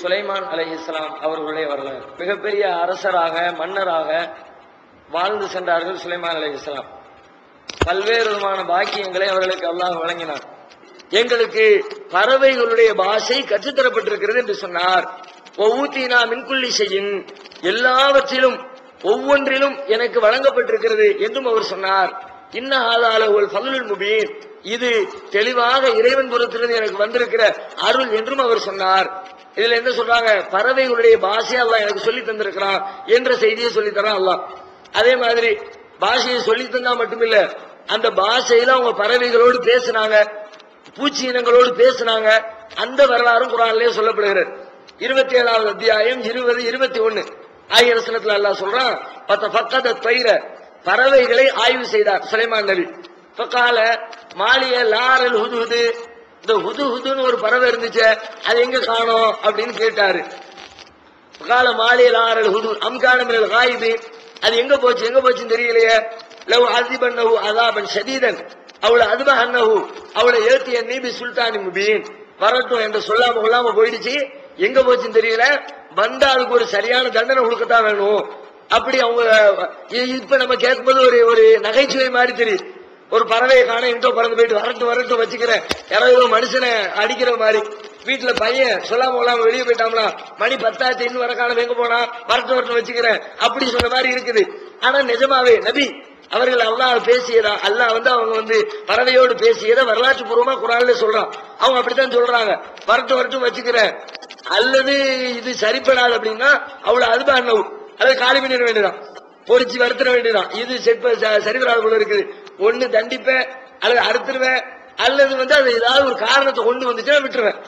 சுலைமான் அலைஹிஸ்ஸலாம் அவர்களுடைய வரலாறு. மிகப்பெரிய அரசராக மன்னராக வாழ்ந்து சென்றார்கள் சுலைமான் அலைஹிஸ்ஸலாம் பல்வேறு விதமான பாக்கியங்களை அவர்களுக்கு அல்லாஹ் வழங்கினார் எங்களுக்கு பறவைகளுடைய பாஷை கற்றுத்தரப்பட்டிருக்கிறது என்று சொன்னார். ஒவ்வொத்தினா மின்குள்ளி செய்யும் எல்லாவற்றிலும் ஒவ்வொன்றிலும் எனக்கு வழங்கப்பட்டிருக்கிறது என்றும் அவர் சொன்னார். இன்னஹாதால ஒரு ஃபதுலுல் முபீன் இது தெளிவாக இறைவன் புறத்திலிருந்து எனக்கு வந்திருக்கிற அருள் என்றும் அவர் சொன்னார். இதுல என்ன சொல்றாங்க? பறவைகளுடைய பாஷையை அல்லா எனக்கு சொல்லி தந்திருக்கிறான் என்ற செய்தியை சொல்லி தரான் அதே மாதிரி பாஷையை சொல்லி தந்தா மட்டுமில்ல அந்த பாஷையில அவங்க பறவைகளோடு பேசினாங்க பூச்சி இனங்களோடு பேசினாங்க அந்த வரலாறும் குரான்லயே சொல்லப்படுகிறது. இருபத்தி ஏழாவது அத்தியாயம் இருபது இருபத்தி ஒன்னு ஆகிய வசனத்துல அல்லாஹ் சொல்றான் பத்த பக்கத பறவைகளை ஆய்வு செய்தார் சுலைமான் நபி. பக்கால மாலிய லாரல் ஹுதுஹுது இந்த ஹுது ஹுதுன்னு ஒரு பறவை இருந்துச்சு அது எங்க காணோம் அப்படின்னு கேட்டாரு. கால மாலையில் ஆறல் ஹுது அம்கானமில் காயுது. அது எங்க போச்சு எங்க போச்சுன்னு தெரியலையே. லவ் அதிபன்னஹு அதாபன் சதீதன் அவளை அதுப அன்னஹு அவளை ஏத்திய நீபி சுல்தான் முபீன். வரட்டும் என்று சொல்லாம கொள்ளாம போயிடுச்சு. எங்க போச்சுன்னு தெரியல. வந்தா அதுக்கு ஒரு சரியான தண்டனை கொடுக்கத்தான் வேணும். அப்படி அவங்க இப்ப நம்ம கேட்கும்போது ஒரு ஒரு நகைச்சுவை மாதிரி தெரியுது. ஒரு பறவையை காண எங்கோ பறந்து போயிட்டு வரட்டும் வரட்டும் வச்சுக்கிறேன். யாராவது மனுஷனை அடிக்கிற மாதிரி. வீட்டுல பையன் சொல்லாம கொள்ளாம வெளியே போயிட்டாங்களா மணி பத்தாச்சு இன்னும் வர காலம் எங்க போனா? வரட்டும் வரட்டும் வச்சுக்கிறேன். அப்படி சொன்ன மாதிரி இருக்குது. ஆனா நிஜமாவே நபி அவர்கள் அல்லாஹ் பேசியதா அல்லாஹ் வந்து அவங்க வந்து பறவையோடு பேசியதை வரலாற்று பூர்வமா குரான்ல சொல்றான். அவங்க அப்படித்தான் சொல்றாங்க. வரட்டும் வரட்டும் வச்சுக்கிறேன். அல்லது இது சரிப்படாது அப்படின்னா அவ்வளவு அதுபா அதாவது காலி பண்ணிட வேண்டியதான் பொறிச்சு வருத்திட வேண்டியதான் இது செப்ப ச- போல இருக்குது. ஒண்ணு தண்டிப்பேன் அல்லது அறுத்துருவேன் அல்லது வந்து அது ஏதாவது ஒரு காரணத்தை கொண்டு வந்துச்சுன்னா விட்டுருவேன்.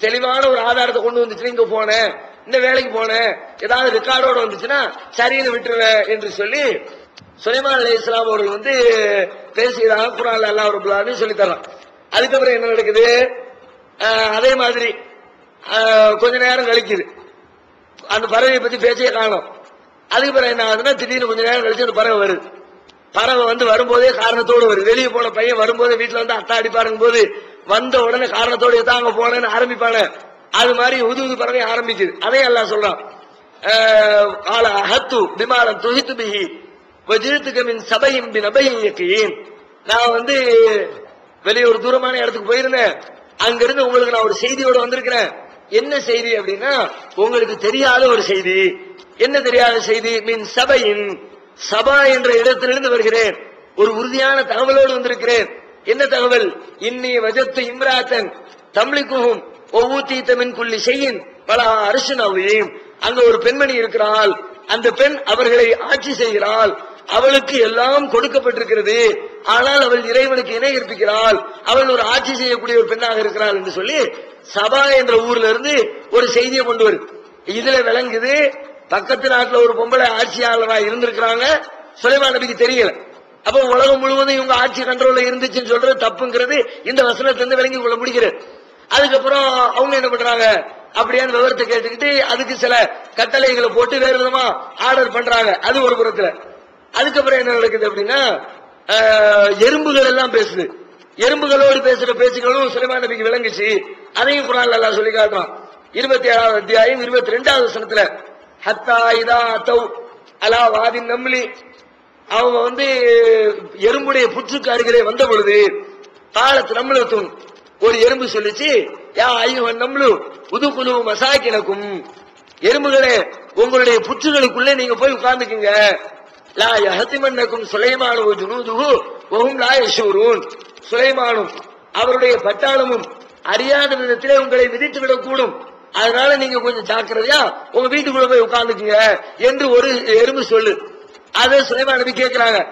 தெளிவான ஒரு ஆதாரத்தை கொண்டு வந்துச்சுன்னா இங்க போனேன் இந்த வேலைக்கு போனேன் ஏதாவது ரெக்கார்டோட வந்துச்சுன்னா சரின்னு விட்டுருவேன் என்று சொல்லி சுலைமான் அலி இஸ்லாம் அவர்கள் வந்து பேசியதாக குரான் அல்லாஹ் ரபுல்லான்னு சொல்லி தர்றான். அதுக்கப்புறம் என்ன நடக்குது? அதே மாதிரி கொஞ்ச நேரம் கழிக்குது. அந்த பறவையை பத்தி பேச்சே காணும். அதுக்கு பிறகு என்ன ஆகுதுன்னா திடீர்னு கொஞ்ச நேரம் கழிச்சு அந்த பறவை வருது. பறவை வந்து வரும்போதே காரணத்தோடு வருது. வெளியே போன பையன் வரும்போதே வீட்டுல வந்து அத்தா அடிப்பாருங்க போது வந்த உடனே காரணத்தோடு தான் அங்க போனேன்னு ஆரம்பிப்பான அது மாதிரி உது உது பறவை ஆரம்பிக்குது. அதையும் எல்லாம் சொல்றான். ஆஹ் கால அஹத்து விமானம் துஹித்து பிஹி வஜிரத்துக்கமின் சபையும் பின் இயக்கியின் நான் வந்து வெளியே ஒரு தூரமான இடத்துக்கு போயிருந்தேன். அங்கிருந்து உங்களுக்கு நான் ஒரு செய்தியோட வந்திருக்கிறேன். என்ன செய்தி அப்படின்னா உங்களுக்கு தெரியாத ஒரு செய்தி. என்ன தெரியாத செய்தி? மின் சபையின் சபா என்ற இடத்திலிருந்து வருகிறேன். ஒரு உறுதியான தகவலோடு வந்திருக்கிறேன். என்ன தகவல்? இன்னி வஜத்து இம்ராத்தன் தம்லிக்குகும் ஒவ்வொத்தீத்தமின் குள்ளி செய்யின் பல அரசு நவியும் அங்க ஒரு பெண்மணி இருக்கிறாள். அந்த பெண் அவர்களை ஆட்சி செய்கிறாள். அவளுக்கு எல்லாம் கொடுக்கப்பட்டிருக்கிறது. ஆனால் அவள் இறைவனுக்கு இணை இருப்பிக்கிறாள். அவள் ஒரு ஆட்சி செய்யக்கூடிய ஒரு பெண்ணாக இருக்கிறாள் என்று சொல்லி சபா என்ற ஊர்ல இருந்து ஒரு செய்தியை கொண்டு வரும் இதுல விளங்குது பக்கத்து நாட்டில் ஒரு பொம்பளை ஆட்சியாளரா இருந்திருக்கிறாங்க. சுலைமான் நபிக்கு தெரியல. அப்ப உலகம் முழுவதும் இவங்க ஆட்சி கண்ட்ரோல்ல இருந்துச்சுன்னு சொல்றது தப்புங்கிறது இந்த வசனத்திலிருந்து விளங்கி கொள்ள முடிகிறது. அதுக்கப்புறம் அவங்க என்ன பண்றாங்க? அப்படியான விவரத்தை கேட்டுக்கிட்டு அதுக்கு சில கட்டளைகளை போட்டு வேறு விதமா ஆர்டர் பண்றாங்க. அது ஒரு புறத்துல. அதுக்கப்புறம் என்ன நடக்குது அப்படின்னா எறும்புகள் எல்லாம் பேசுது. எறும்புகளோடு பேசுற பேச்சுகளும் சுலைமான் நபிக்கு விளங்குச்சு. அதையும் குரான் எல்லாம் சொல்லி காட்டுறான். இருபத்தி ஏழாவது அத்தியாயம் இருபத்தி ரெண்டாவது வசனத்துல ஹத்தா இதா தௌ அலா வாதி நம்லி. அவங்க வந்து எறும்புடைய புற்றுக்கு அருகிலே வந்த பொழுது காலத்து நம்மளுக்கும் ஒரு எறும்பு சொல்லிச்சு யா ஐயவன் நம்மளு புது மசாக்கினக்கும். எறும்புகளே உங்களுடைய புற்றுகளுக்குள்ளே நீங்க போய் உட்கார்ந்துக்குங்க. லா யஹத்திமன்னக்கும் சுலைமானு ஜுனூதுகு வஹும் லா யஷூரூன். சுலைமானும் அவருடைய பட்டாளமும் அறியாத விதத்திலே உங்களை விதித்து விடக்கூடும் அதனால நீங்க கொஞ்சம் ஜாக்கிரதையா உங்க வீட்டுக்குள்ள போய் உட்காந்துக்குங்க என்று ஒரு எறும்பு சொல்லு. அதை சுலைமா நபி கேட்கிறாங்க.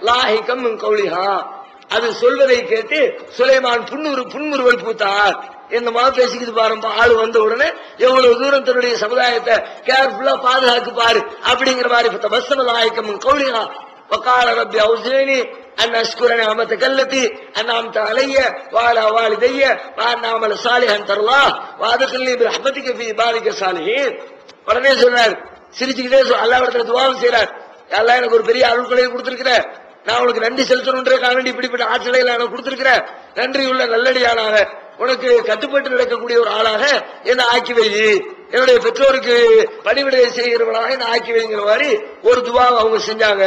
லாஹிக்கம் கௌலிஹா. அது சொல்வதை கேட்டு சுலைமான் புன்னுரு புன்முறுவல் பூத்தார். என்னமா பேசிக்கிட்டு பாருப்பா ஆள் வந்த உடனே எவ்வளவு தூரம் தன்னுடைய சமுதாயத்தை கேர்ஃபுல்லா பாதுகாக்கு பாரு அப்படிங்கிற மாதிரி பஸ்தம லாயக்கம் கௌலிஹா. வக்கால ரப்பி அவுசேனி أن أشكر نعمتك التي أنعمت علي وعلى والدي وأن أعمل صالحا ترضاه وأدخلني برحمتك في بارك الصالحين உடனே சொன்னார் சிரிச்சுக்கிட்டே சொ- அல்லாஹ் இடத்துல துவாவும் செய்றார் அல்லாஹ் எனக்கு ஒரு பெரிய அருள்கொலையை கொடுத்திருக்கிற நான் உனக்கு நன்றி செலுத்தணுன்றதுக்காக வேண்டி இப்படிப்பட்ட ஆற்றலை நான் கொடுத்திருக்கிறேன் நன்றி உள்ள நல்லடியானாக உனக்கு கட்டுப்பட்டு நடக்கக்கூடிய ஒரு ஆளாக என்ன ஆக்கி வை என்னுடைய பெற்றோருக்கு பணிவிடை செய்கிறவனாக என்ன ஆக்கி வைங்கிற மாதிரி ஒரு துவா அவங்க செஞ்சாங்க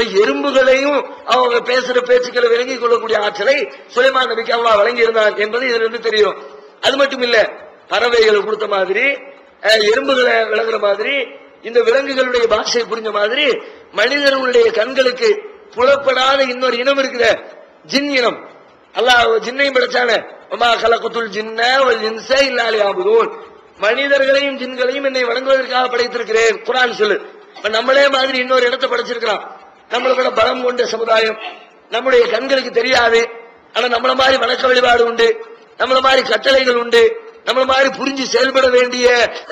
இப்ப எறும்புகளையும் அவங்க பேசுற பேச்சுக்களை விளங்கிக் கொள்ளக்கூடிய ஆற்றலை சுலைமான் நபிக்கு அல்லாஹ் வழங்கி இருந்தான் என்பது இதுல இருந்து தெரியும். அது மட்டும் இல்ல பறவைகளை கொடுத்த மாதிரி எறும்புகளை விளங்குற மாதிரி இந்த விலங்குகளுடைய பாஷையை புரிஞ்ச மாதிரி மனிதர்களுடைய கண்களுக்கு புலப்படாத இன்னொரு இனம் இருக்குத ஜின் இனம். அல்லாஹ் ஜின்னையும் படைச்சான. அம்மா கலக்குத்துல் ஜின்ன வல் இன்ச இல்லாலி மனிதர்களையும் ஜின்களையும் என்னை வணங்குவதற்காக படைத்திருக்கிறேன். குரான் சொல்லு. நம்மளே மாதிரி இன்னொரு இடத்தை படைச்சிருக்கிறான். நம்மளை விட பலம் கொண்ட சமுதாயம் நம்முடைய கண்களுக்கு தெரியாது. ஆனா நம்மள மாதிரி வணக்க வழிபாடு உண்டு நம்மள மாதிரி கட்டளைகள் உண்டு நம்மள மாதிரி புரிஞ்சு செயல்பட வேண்டிய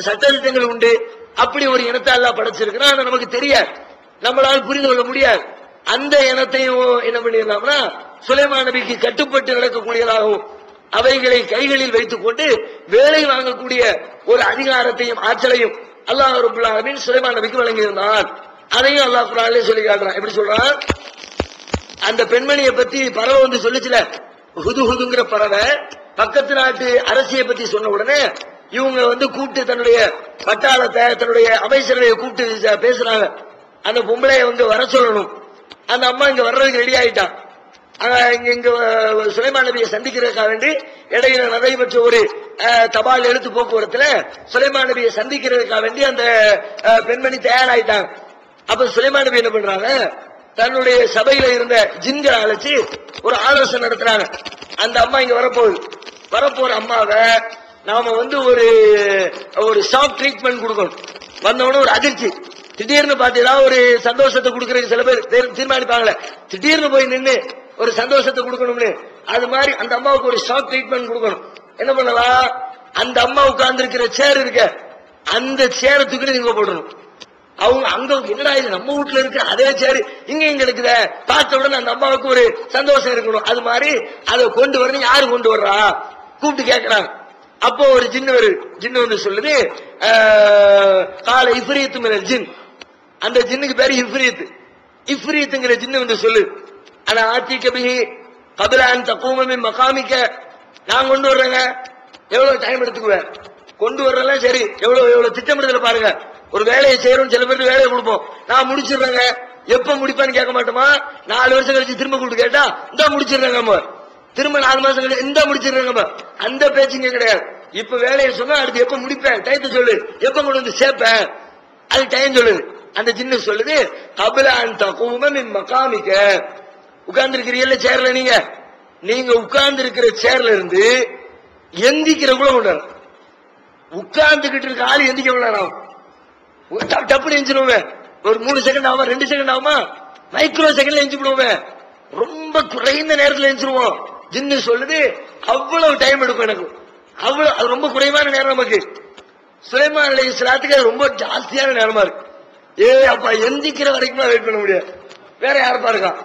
சட்டத்திட்டங்கள் உண்டு. அப்படி ஒரு இனத்தை எல்லாம் படைச்சிருக்கிறான் ஆனா நமக்கு தெரியாது. நம்மளால் புரிந்து கொள்ள முடியாது. அந்த இனத்தையும் என்ன பண்ணிடலாம்னா சுலைமான் நபிக்கு கட்டுப்பட்டு நடக்கக்கூடியதாகவும் அவைகளை கைகளில் வைத்துக் கொண்டு வேலை வாங்கக்கூடிய ஒரு அதிகாரத்தையும் ஆற்றலையும் அல்லாஹ் ரபுல் ஆலமீன் நபிக்கு வழங்கியிருந்தான். அதையும் அல்லா குரானிலே சொல்லி காட்டுறான். எப்படி சொல்றான்? அந்த பெண்மணியை பத்தி பறவை வந்து சொல்லிச்சுல ஹுது ஹுதுங்கிற பறவை பக்கத்து நாட்டு அரசியை பத்தி சொன்ன உடனே இவங்க வந்து கூப்பிட்டு தன்னுடைய பட்டாளத்தை தன்னுடைய அமைச்சர்களை கூப்பிட்டு பேசுறாங்க. அந்த பொம்பளைய வந்து வர சொல்லணும். அந்த அம்மா இங்க வர்றதுக்கு ரெடி ஆயிட்டான். இங்க இங்க சுலைமான் நபியை சந்திக்கிறதுக்காக வேண்டி இடையில நடைபெற்ற ஒரு தபால் எழுத்து போக்குவரத்துல சுலைமான் நபியை சந்திக்கிறதுக்காக வேண்டி அந்த பெண்மணி தயாராயிட்டாங்க. அப்ப சுலைமான் நபி என்ன பண்றாங்க? தன்னுடைய சபையில இருந்த ஜின்களை அழைச்சு ஒரு ஆலோசனை நடத்துறாங்க. அந்த அம்மா இங்க வரப்போகுது. வரப்போற அம்மாவை நாம வந்து ஒரு ஒரு ஷாக் ட்ரீட்மெண்ட் கொடுக்கணும். வந்தவொடனே ஒரு அதிர்ச்சி. திடீர்னு பார்த்தீங்கன்னா ஒரு சந்தோஷத்தை கொடுக்கறதுக்கு சில பேர் தீர்- தீர்மானிப்பாங்களே. திடீர்னு போய் நின்று ஒரு சந்தோஷத்தை கொடுக்கணும்னு. அது மாதிரி அந்த அம்மாவுக்கு ஒரு ஷாக் ட்ரீட்மெண்ட் கொடுக்கணும். என்ன பண்ணலாம்? அந்த அம்மா உட்கார்ந்து இருக்கிற சேர் இருக்க. அந்த சேரை தூக்கி நீங்க போடணும் அவங்க அங்க என்னடா இது நம்ம வீட்டுல இருக்கு அதே சரி இங்க இங்க இருக்குத. பார்த்த உடனே அந்த அம்மாவுக்கு ஒரு சந்தோஷம் இருக்கணும். அது மாதிரி அதை கொண்டு வரணும். யாரு கொண்டு வர்றா? கூப்பிட்டு கேக்குறாங்க அப்போ ஒரு ஜின்னு ஒரு ஜின்னு வந்து சொல்லுது கால இஃப்ரீத்து மினல் ஜின். அந்த ஜின்னுக்கு பேரு இஃப்ரீத் இஃப்ரீத்துங்கிற ஜின்னு வந்து சொல்லு. ஆனா ஆத்தி கபிஹி கபிலான் தக்கூமின் மகாமிக்க. நான் கொண்டு வர்றேங்க. எவ்வளவு டைம் எடுத்துக்குவேன்? கொண்டு வர்றதெல்லாம் சரி. எவ்வளவு எவ்வளவு திட்டமிடுதல பாருங்க. ஒரு வேலையை செய்யறோம் சில பேருக்கு வேலையை கொடுப்போம். நான் முடிச்சிடுறேங்க. எப்ப முடிப்பேன்னு கேட்க மாட்டோமா? நாலு வருஷம் கழிச்சு திரும்ப கூப்பிட்டு கேட்டா இந்த முடிச்சிடுறேங்க திரும்ப நாலு மாசம் கழிச்சு இந்த முடிச்சிடுறேங்க அந்த பேச்சுங்க கிடையாது. இப்ப வேலையை சொன்னா அடுத்து எப்ப முடிப்பேன்? டயத்தை சொல்லு. எப்ப கொண்டு வந்து சேர்ப்பேன்? அது டைம் சொல்லுது. அந்த சின்ன சொல்லுது கபில அந்த கூமமின் மகாமிக்க உட்கார்ந்து இருக்கிறீங்கல்ல சேர்ல நீங்க? நீங்க உட்கார்ந்து இருக்கிற சேர்ல இருந்து எந்திக்கிற கூட கொண்டு உட்கார்ந்துகிட்டு இருக்க ஆளு எந்திக்க விடலாம் டப்புனு எஞ்சிடுவேன். ஒரு மூணு செகண்ட் ஆகும் ரெண்டு செகண்ட் ஆகுமா? மைக்ரோ செகண்ட்ல எஞ்சி விடுவேன் ரொம்ப குறைந்த நேரத்தில் எஞ்சிருவோம். ஜின்னு சொல்லுது அவ்வளவு டைம் எடுக்கும் எனக்கு. அவ்வளவு அது ரொம்ப குறைவான நேரம் நமக்கு. சுலைமான் அலை இஸ்லாத்துக்கு அது ரொம்ப ஜாஸ்தியான நேரமா இருக்கு. ஏ அப்பா எந்திக்கிற வரைக்கும் வெயிட் பண்ண முடியாது வேற யாருப்பா இருக்கான்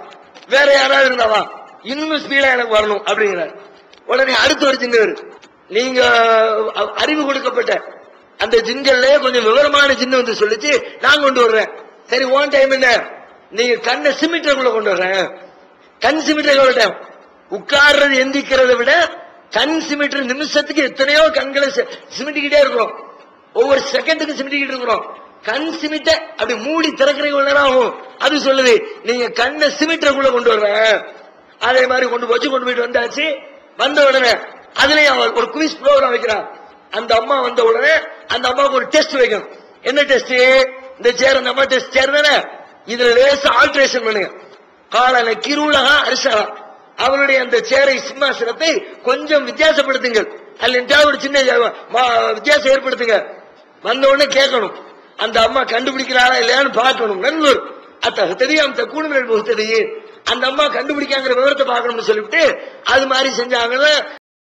வேற யாராவது இருந்தாவா இன்னும் ஸ்பீடா எனக்கு வரணும் அப்படிங்கிறார். உடனே அடுத்து ஒரு ஜின்னு நீங்க அறிவு கொடுக்கப்பட்ட அந்த ஜிங்கல்ல கொஞ்சம் விவரமான ஜின்னு வந்து சொல்லிச்சு நான் கொண்டு வர்றேன். சரி ஓன் டைம் என்ன? நீங்க கண்ணை சிமிட்டருக்குள்ள கொண்டு வர்றேன். கண் சிமிட்டர் உட்கார்றது எந்திக்கிறத விட கண் சிமிட்டர் நிமிஷத்துக்கு எத்தனையோ கண்களை சிமிட்டிக்கிட்டே இருக்கிறோம். ஒவ்வொரு செகண்டுக்கு சிமிட்டிக்கிட்டு இருக்கிறோம். கண் சிமிட்ட அப்படி மூடி திறக்கிறீங்க நேரம் ஆகும்? அது சொல்லுது நீங்க கண்ணை சிமிட்டருக்குள்ள கொண்டு வர்றேன். அதே மாதிரி கொண்டு போச்சு கொண்டு போயிட்டு வந்தாச்சு. வந்த உடனே அதுலயும் அவன் ஒரு குவிஸ் ப்ரோக்ராம் வைக்கிறான். அந்த அம்மா வந்த உடனே அந்த அம்மாவுக்கு ஒரு டெஸ்ட் வைக்கணும். என்ன டெஸ்ட் இந்த சேர் அந்த அம்மா டெஸ்ட் சேர் தானே? இதுல லேச ஆல்ட்ரேஷன் பண்ணுங்க. காலன கிருளகா அரிசகா அவருடைய அந்த சேரை சிம்மாசனத்தை கொஞ்சம் வித்தியாசப்படுத்துங்கள். அல்ல ஒரு சின்ன மா- வித்தியாசம் ஏற்படுத்துங்க. வந்த உடனே கேட்கணும். அந்த அம்மா கண்டுபிடிக்கிறாரா இல்லையான்னு பார்க்கணும். நண்பர் அத்த தெரியாம தக்கூணும் தெரியும். அந்த அம்மா கண்டுபிடிக்காங்கிற விவரத்தை பார்க்கணும்னு சொல்லிவிட்டு அது மாதிரி செஞ்சாங்கன்னா